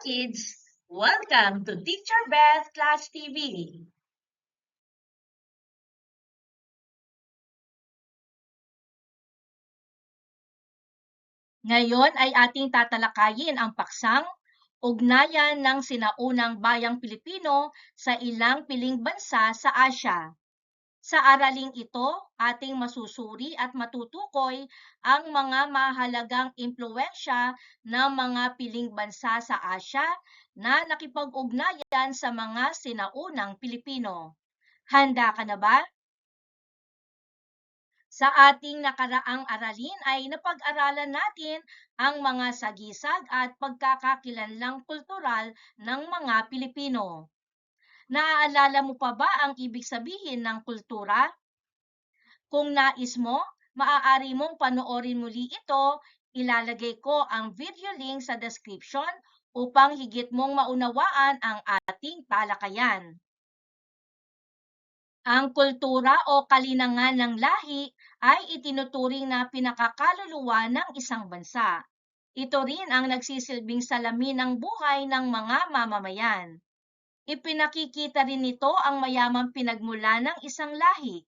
kids! Welcome to Teacher Beth Class TV. Ngayon ay ating tatalakayin ang paksang ugnayan ng sinaunang bayang Pilipino sa ilang piling bansa sa Asya. Sa araling ito, ating masusuri at matutukoy ang mga mahalagang impluensya ng mga piling bansa sa Asya na nakipag-ugnayan sa mga sinaunang Pilipino. Handa ka na ba? Sa ating nakaraang aralin ay napag-aralan natin ang mga sagisag at pagkakakilanlang kultural ng mga Pilipino. Naaalala mo pa ba ang ibig sabihin ng kultura? Kung nais mo, maaari mong panoorin muli ito. Ilalagay ko ang video link sa description upang higit mong maunawaan ang ating talakayan. Ang kultura o kalinangan ng lahi ay itinuturing na pinakakaluluwa ng isang bansa. Ito rin ang nagsisilbing salamin ng buhay ng mga mamamayan. Ipinakikita rin nito ang mayamang pinagmula ng isang lahi.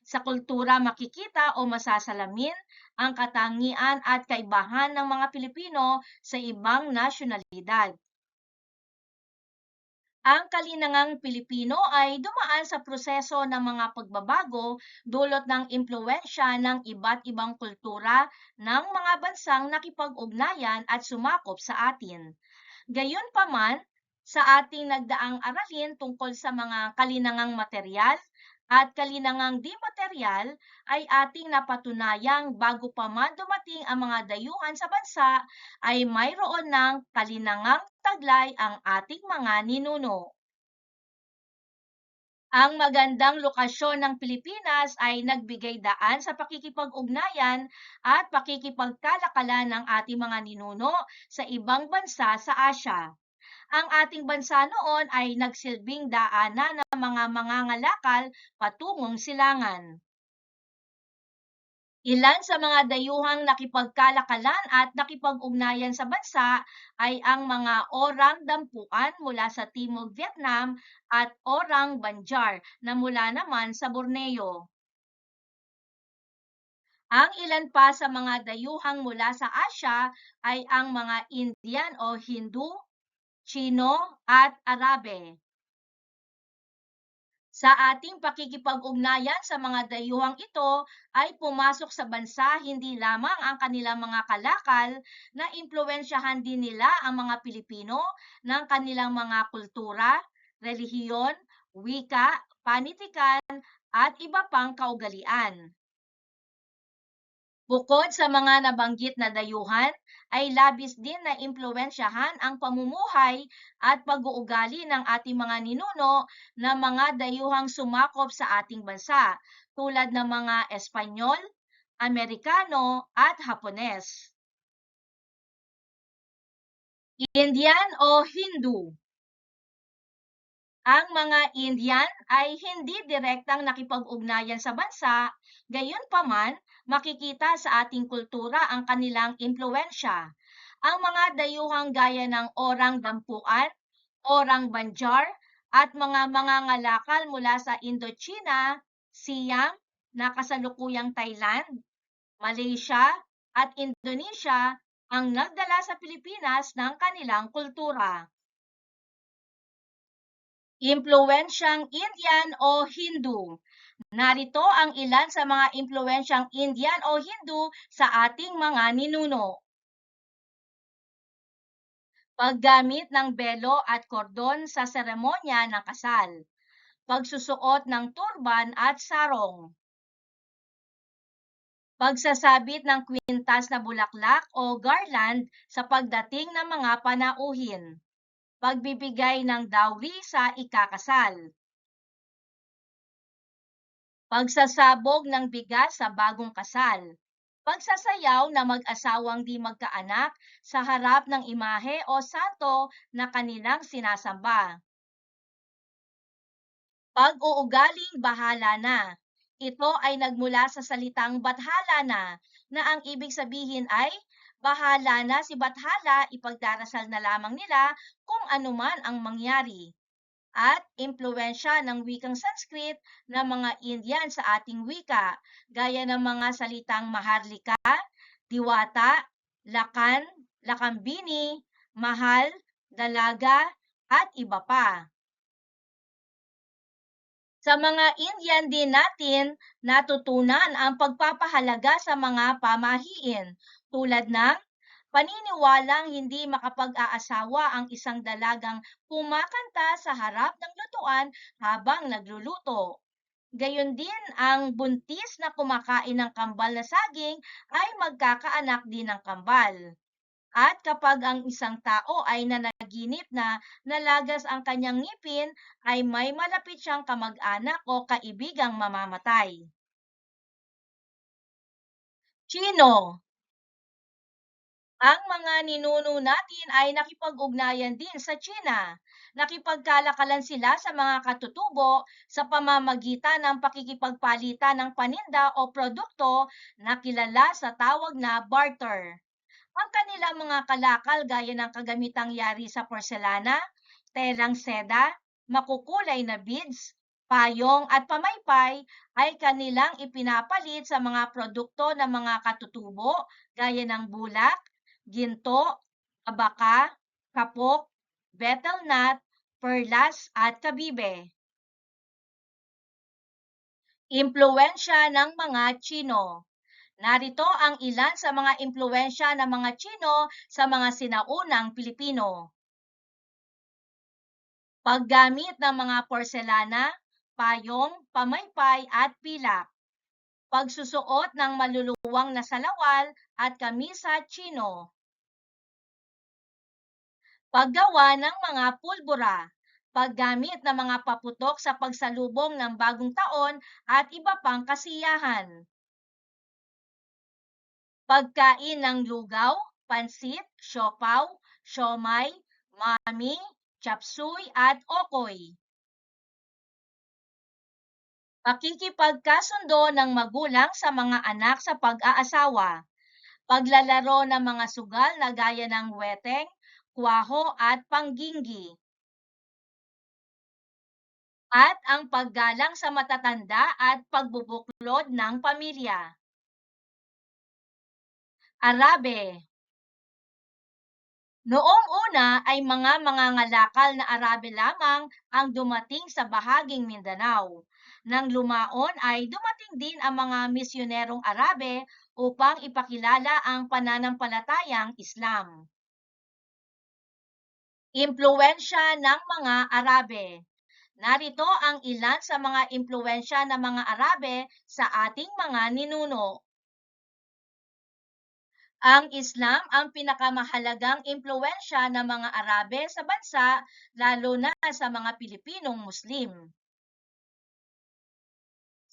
Sa kultura makikita o masasalamin ang katangian at kaibahan ng mga Pilipino sa ibang nasyonalidad. Ang kalinangang Pilipino ay dumaan sa proseso ng mga pagbabago dulot ng impluensya ng iba't ibang kultura ng mga bansang nakipag-ugnayan at sumakop sa atin. Gayunpaman, sa ating nagdaang aralin tungkol sa mga kalinangang material at kalinangang di material ay ating napatunayang bago pa man dumating ang mga dayuhan sa bansa ay mayroon ng kalinangang taglay ang ating mga ninuno. Ang magandang lokasyon ng Pilipinas ay nagbigay daan sa pakikipag-ugnayan at pakikipagkalakalan ng ating mga ninuno sa ibang bansa sa Asya ang ating bansa noon ay nagsilbing daanan ng mga mangangalakal patungong silangan. Ilan sa mga dayuhang nakipagkalakalan at nakipag-ugnayan sa bansa ay ang mga Orang Dampuan mula sa Timog Vietnam at Orang Banjar na mula naman sa Borneo. Ang ilan pa sa mga dayuhang mula sa Asya ay ang mga Indian o Hindu, Chino at Arabe. Sa ating pakikipag-ugnayan sa mga dayuhang ito ay pumasok sa bansa hindi lamang ang kanilang mga kalakal na impluensyahan din nila ang mga Pilipino ng kanilang mga kultura, relihiyon, wika, panitikan at iba pang kaugalian. Bukod sa mga nabanggit na dayuhan, ay labis din na impluensyahan ang pamumuhay at pag-uugali ng ating mga ninuno na mga dayuhang sumakop sa ating bansa, tulad ng mga Espanyol, Amerikano at Hapones. Indian o Hindu ang mga Indian ay hindi direktang nakipag-ugnayan sa bansa, gayon pa man, makikita sa ating kultura ang kanilang impluensya. Ang mga dayuhang gaya ng Orang Dampuan, Orang Banjar, at mga mangangalakal mula sa Indochina, Siam, na kasalukuyang Thailand, Malaysia, at Indonesia ang nagdala sa Pilipinas ng kanilang kultura. Impluensyang Indian o Hindu. Narito ang ilan sa mga impluensyang Indian o Hindu sa ating mga ninuno. Paggamit ng belo at kordon sa seremonya ng kasal. Pagsusuot ng turban at sarong. Pagsasabit ng kwintas na bulaklak o garland sa pagdating ng mga panauhin pagbibigay ng dowry sa ikakasal. Pagsasabog ng bigas sa bagong kasal. Pagsasayaw na mag-asawang di magkaanak sa harap ng imahe o santo na kanilang sinasamba. Pag-uugaling bahala na. Ito ay nagmula sa salitang bathala na, na ang ibig sabihin ay bahala na si Bathala, ipagdarasal na lamang nila kung anuman ang mangyari. At impluensya ng wikang Sanskrit ng mga Indian sa ating wika, gaya ng mga salitang maharlika, diwata, lakan, lakambini, mahal, dalaga, at iba pa. Sa mga Indian din natin natutunan ang pagpapahalaga sa mga pamahiin tulad ng paniniwalang hindi makapag-aasawa ang isang dalagang kumakanta sa harap ng lutuan habang nagluluto. Gayon din ang buntis na kumakain ng kambal na saging ay magkakaanak din ng kambal. At kapag ang isang tao ay nanaginip na nalagas ang kanyang ngipin, ay may malapit siyang kamag-anak o kaibigang mamamatay. Chino Ang mga ninuno natin ay nakipag-ugnayan din sa China. Nakipagkalakalan sila sa mga katutubo sa pamamagitan ng pakikipagpalitan ng paninda o produkto na kilala sa tawag na barter. Ang kanilang mga kalakal gaya ng kagamitang yari sa porselana, telang seda, makukulay na beads, payong at pamaypay ay kanilang ipinapalit sa mga produkto ng mga katutubo gaya ng bulak, ginto, abaka, kapok, betel nut, perlas at kabibe. Impluensya ng mga Chino Narito ang ilan sa mga impluensya ng mga Chino sa mga sinaunang Pilipino. Paggamit ng mga porselana, payong, pamaypay at pilak. Pagsusuot ng maluluwang na salawal at kamisa Chino. Paggawa ng mga pulbura. Paggamit ng mga paputok sa pagsalubong ng bagong taon at iba pang kasiyahan pagkain ng lugaw, pansit, siopaw, siomay, mami, chapsuy at okoy. Pakikipagkasundo ng magulang sa mga anak sa pag-aasawa. Paglalaro ng mga sugal na gaya ng weteng, kwaho at pangginggi. At ang paggalang sa matatanda at pagbubuklod ng pamilya. Arabe Noong una ay mga mangangalakal na Arabe lamang ang dumating sa bahaging Mindanao. Nang lumaon ay dumating din ang mga misyonerong Arabe upang ipakilala ang pananampalatayang Islam. Impluensya ng mga Arabe Narito ang ilan sa mga impluensya ng mga Arabe sa ating mga ninuno. Ang Islam ang pinakamahalagang impluensya ng mga Arabe sa bansa, lalo na sa mga Pilipinong Muslim.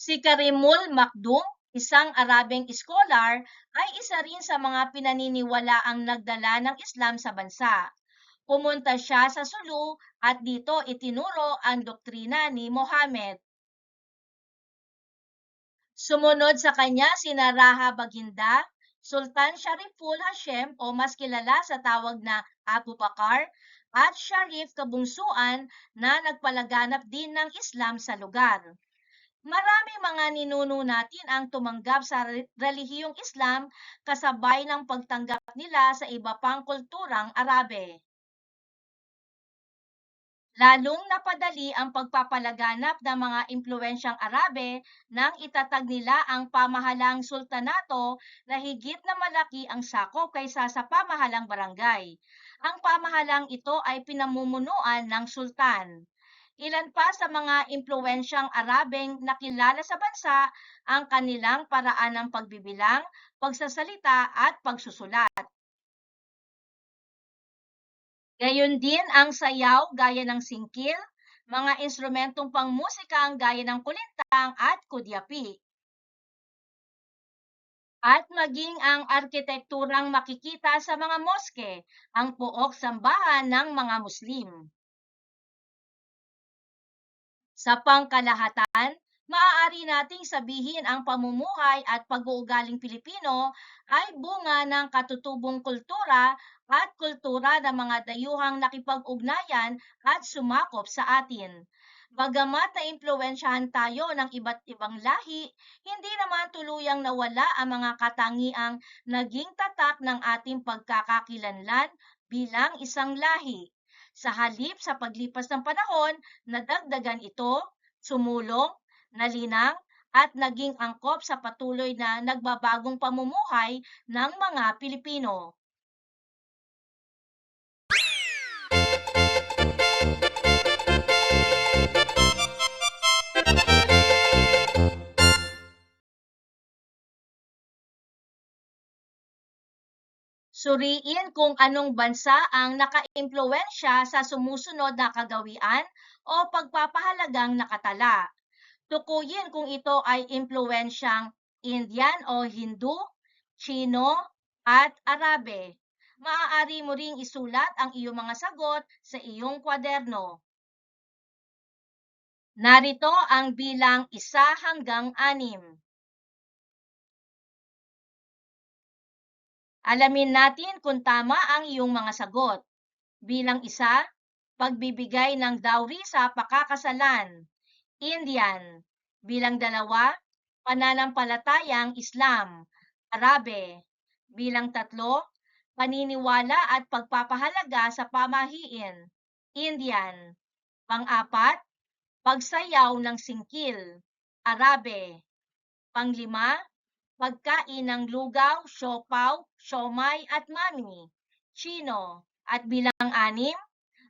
Si Karimul Makdum, isang Arabeng scholar, ay isa rin sa mga pinaniniwalaang nagdala ng Islam sa bansa. Pumunta siya sa Sulu at dito itinuro ang doktrina ni Mohammed. Sumunod sa kanya si Naraha Baginda, Sultan Shariful Hashem o mas kilala sa tawag na Abu Bakar at Sharif Kabungsuan na nagpalaganap din ng Islam sa lugar. Marami mga ninuno natin ang tumanggap sa relihiyong Islam kasabay ng pagtanggap nila sa iba pang kulturang Arabe. Lalong napadali ang pagpapalaganap ng mga impluensyang Arabe nang itatag nila ang pamahalang sultanato na higit na malaki ang sakop kaysa sa pamahalang barangay. Ang pamahalang ito ay pinamumunuan ng sultan. Ilan pa sa mga impluensyang Arabeng nakilala sa bansa ang kanilang paraan ng pagbibilang, pagsasalita at pagsusulat. Gayon din ang sayaw gaya ng singkil, mga instrumentong pangmusikang gaya ng kulintang at kudyapi. At maging ang arkitekturang makikita sa mga moske, ang pook sambahan ng mga Muslim. Sa pangkalahatan, Maaari nating sabihin ang pamumuhay at pag-uugaling Pilipino ay bunga ng katutubong kultura at kultura ng mga dayuhang nakipag-ugnayan at sumakop sa atin. Bagamat naimpluwensyahan tayo ng iba't ibang lahi, hindi naman tuluyang nawala ang mga katangiang naging tatak ng ating pagkakakilanlan bilang isang lahi. Sa halip sa paglipas ng panahon, nadagdagan ito, sumulong, nalinang, at naging angkop sa patuloy na nagbabagong pamumuhay ng mga Pilipino. Suriin kung anong bansa ang nakaimpluwensya sa sumusunod na kagawian o pagpapahalagang nakatala. Tukuyin kung ito ay impluwensyang Indian o Hindu, Chino, at Arabe. Maaari mo ring isulat ang iyong mga sagot sa iyong kwaderno. Narito ang bilang isa hanggang anim. Alamin natin kung tama ang iyong mga sagot. Bilang isa, pagbibigay ng dowry sa pakakasalan. Indian. Bilang dalawa, pananampalatayang Islam. Arabe. Bilang tatlo, paniniwala at pagpapahalaga sa pamahiin. Indian. Pang-apat, pagsayaw ng singkil. Arabe. Panglima, pagkain ng lugaw, siopaw, siomay at mami, Chino. At bilang anim,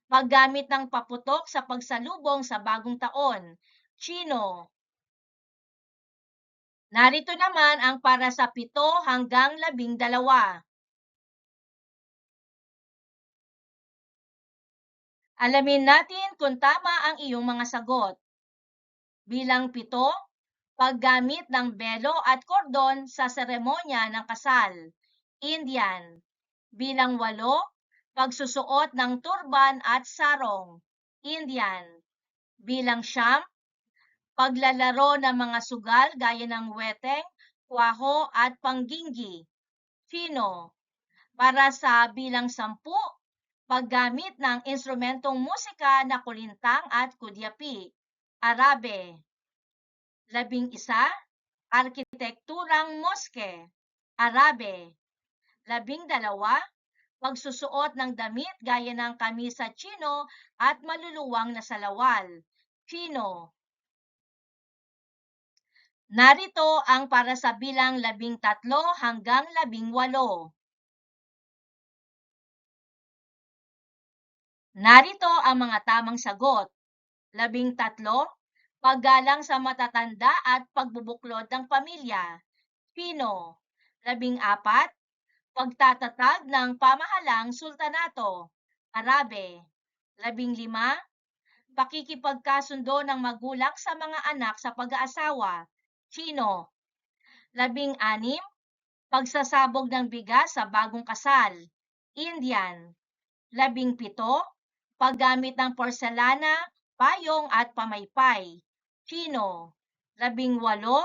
paggamit ng paputok sa pagsalubong sa bagong taon, Chino. Narito naman ang para sa pito hanggang labing dalawa. Alamin natin kung tama ang iyong mga sagot. Bilang pito, paggamit ng belo at kordon sa seremonya ng kasal. Indian. Bilang walo, pagsusuot ng turban at sarong. Indian. Bilang siyam, paglalaro ng mga sugal gaya ng weteng, kwaho at pangginggi. Chino. Para sa bilang sampu, paggamit ng instrumentong musika na kulintang at kudyapi. Arabe. Labing isa, arkitekturang moske. Arabe. Labing dalawa, pagsusuot ng damit gaya ng kamisa chino at maluluwang na salawal. Chino. Narito ang para sa bilang labing tatlo hanggang labing walo. Narito ang mga tamang sagot. Labing tatlo, paggalang sa matatanda at pagbubuklod ng pamilya. Pino. Labing apat, pagtatatag ng pamahalang sultanato. Arabe. Labing lima, pakikipagkasundo ng magulang sa mga anak sa pag-aasawa. Chino. Labing anim, pagsasabog ng bigas sa bagong kasal. Indian. Labing pito, paggamit ng porselana, payong at pamaypay. Chino. Labing walo,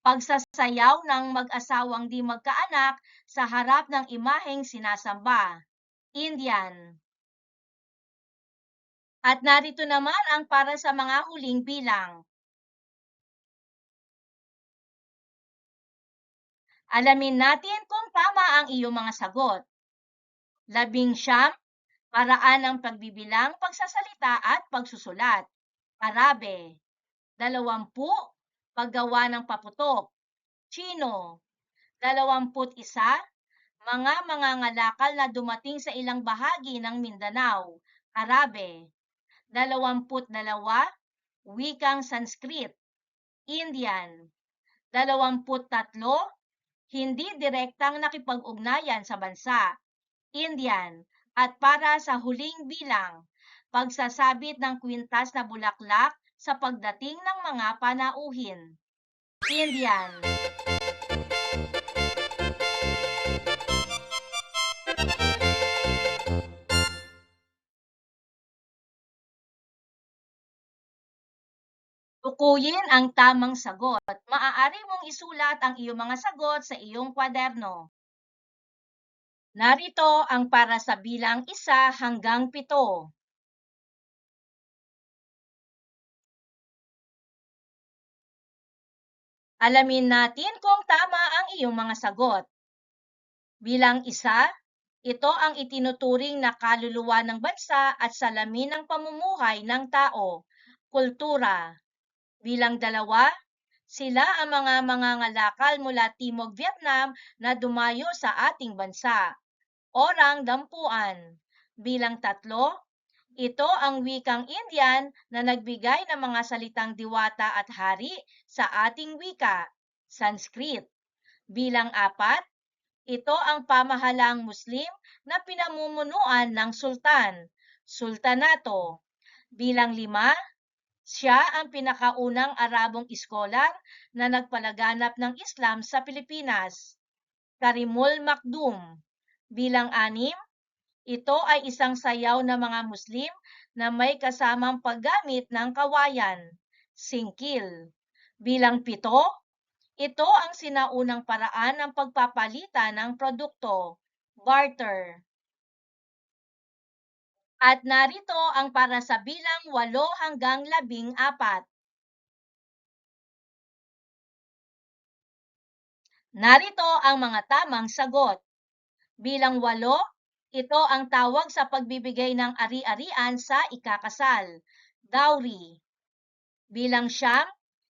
pagsasayaw ng mag-asawang di magkaanak sa harap ng imaheng sinasamba. Indian. At narito naman ang para sa mga huling bilang. Alamin natin kung tama ang iyong mga sagot. Labing siyam, paraan ng pagbibilang, pagsasalita at pagsusulat. Arabe. Dalawampu, paggawa ng paputok. Chino. Dalawamput isa, mga mga ngalakal na dumating sa ilang bahagi ng Mindanao. Arabe. Dalawamput dalawa, wikang Sanskrit. Indian. Dalawamput tatlo, hindi direktang nakipag-ugnayan sa bansa. Indian. At para sa huling bilang, pagsasabit ng kwintas na bulaklak sa pagdating ng mga panauhin. Indian. Tukuyin ang tamang sagot. Maaari mong isulat ang iyong mga sagot sa iyong kwaderno. Narito ang para sa bilang isa hanggang pito. Alamin natin kung tama ang iyong mga sagot. Bilang isa, ito ang itinuturing na kaluluwa ng bansa at salamin ng pamumuhay ng tao, kultura. Bilang dalawa, sila ang mga mangangalakal mula Timog Vietnam na dumayo sa ating bansa. Orang dampuan. Bilang tatlo, ito ang wikang Indian na nagbigay ng mga salitang diwata at hari sa ating wika, Sanskrit. Bilang apat, ito ang pamahalang Muslim na pinamumunuan ng sultan, sultanato. Bilang lima, siya ang pinakaunang Arabong iskolar na nagpalaganap ng Islam sa Pilipinas, Karimul Makdum. Bilang anim, ito ay isang sayaw ng mga Muslim na may kasamang paggamit ng kawayan, singkil. Bilang pito, ito ang sinaunang paraan ng pagpapalitan ng produkto, barter. At narito ang para sa bilang 8 hanggang 14. Narito ang mga tamang sagot. Bilang 8, ito ang tawag sa pagbibigay ng ari-arian sa ikakasal, dowry. Bilang siyam,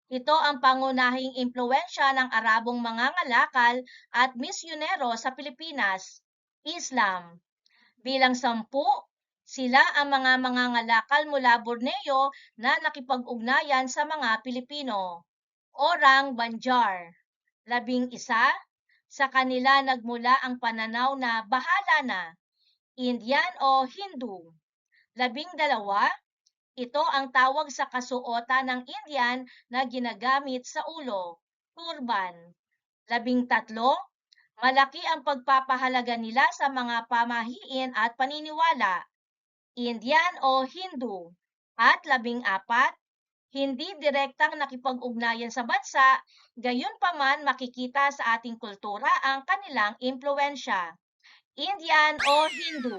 ito ang pangunahing impluensya ng Arabong mga ngalakal at misyonero sa Pilipinas, Islam. Bilang sampu, sila ang mga mangangalakal mula Borneo na nakipag-ugnayan sa mga Pilipino, Orang Banjar. Labing isa, sa kanila nagmula ang pananaw na bahala na, Indian o Hindu. Labing dalawa, ito ang tawag sa kasuotan ng Indian na ginagamit sa ulo, turban. Labing tatlo, malaki ang pagpapahalaga nila sa mga pamahiin at paniniwala, Indian o Hindu. At labing apat, hindi direktang nakipag-ugnayan sa bansa, gayon pa man makikita sa ating kultura ang kanilang impluensya, Indian o Hindu.